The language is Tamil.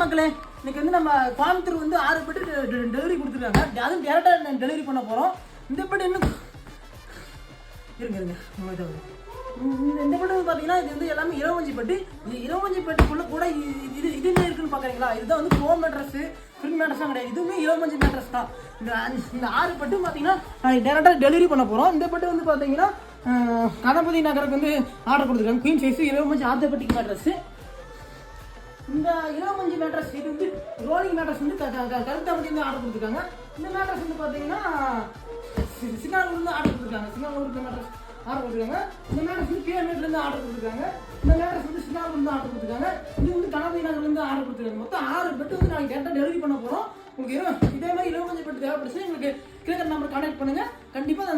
மக்களே இன்னைக்கு வந்து நம்ம கோயம்புத்தூர் வந்து ஆறு பெட்டு டெலிவரி கொடுத்துருக்காங்க. அதுவும் டேரெக்டாக டெலிவரி பண்ண போகிறோம் இந்த பட்டு இன்னும் இருங்க இருங்க. இந்த பட்டு வந்து பார்த்தீங்கன்னா இது வந்து எல்லாமே இரவஞ்சி பெட்டு இது இரவஞ்சி பட்டுக்குள்ளே கூட இது இது என்ன இருக்குன்னு பார்க்குறீங்களா இதுதான் வந்து ப்ரோ மேட்ரஸ் ஃபிரிங் மேட்ரஸ்லாம் கிடையாது. இதுவுமே இரவஞ்சி மேட்ரஸ் தான். இந்த இந்த ஆறு பட்டு பார்த்தீங்கன்னா டேரெக்டாக டெலிவரி பண்ண போகிறோம் இந்த பட்டு வந்து பார்த்தீங்கன்னா கணபதி நகருக்கு வந்து ஆர்டர் கொடுத்துருக்காங்க. குயின் சைஸ் இரவஞ்சி ஆர்த்தோபெட்டிக் மேட்ரஸ் இந்த இருபத்தஞ்சு மேட்ரஸ் இது வந்து ரோலிங் மேட்ரஸ் வந்து க- கருத்தா வந்து ஆர்டர் கொடுத்துருக்காங்க. இந்த மேட்ரஸ் வந்து பார்த்தீங்கன்னா சி- சிங்கானூர்லேருந்து ஆர்டர் கொடுத்துருக்காங்க. சிங்கானூருக்கு மேட்ரஸ் ஆர்டர் கொடுத்துருக்காங்க. இந்த மேட்ரஸ் வந்து பிஎம்ஏட்லேருந்து ஆர்டர் கொடுத்துருக்காங்க. இந்த மேட்ரஸ் வந்து சிங்கானூர்லேருந்து ஆர்டர் கொடுத்துருக்காங்க. இது வந்து கணபதி நகர்லேருந்து ஆர்டர் கொடுத்துருக்காங்க. மொத்தம் ஆறு பெட்டு வந்து நாங்கள் டேரெக்டாக டெலிவரி பண்ண போகிறோம் உங்களுக்கு இதே மாதிரி இருபத்தஞ்சு பெட்டு தேவைப்படுச்சு எங்களுக்கு கிரேக்கர் நம்பர் கான்டாக்ட் பண்ணுங்கள் கண்டிப்பாக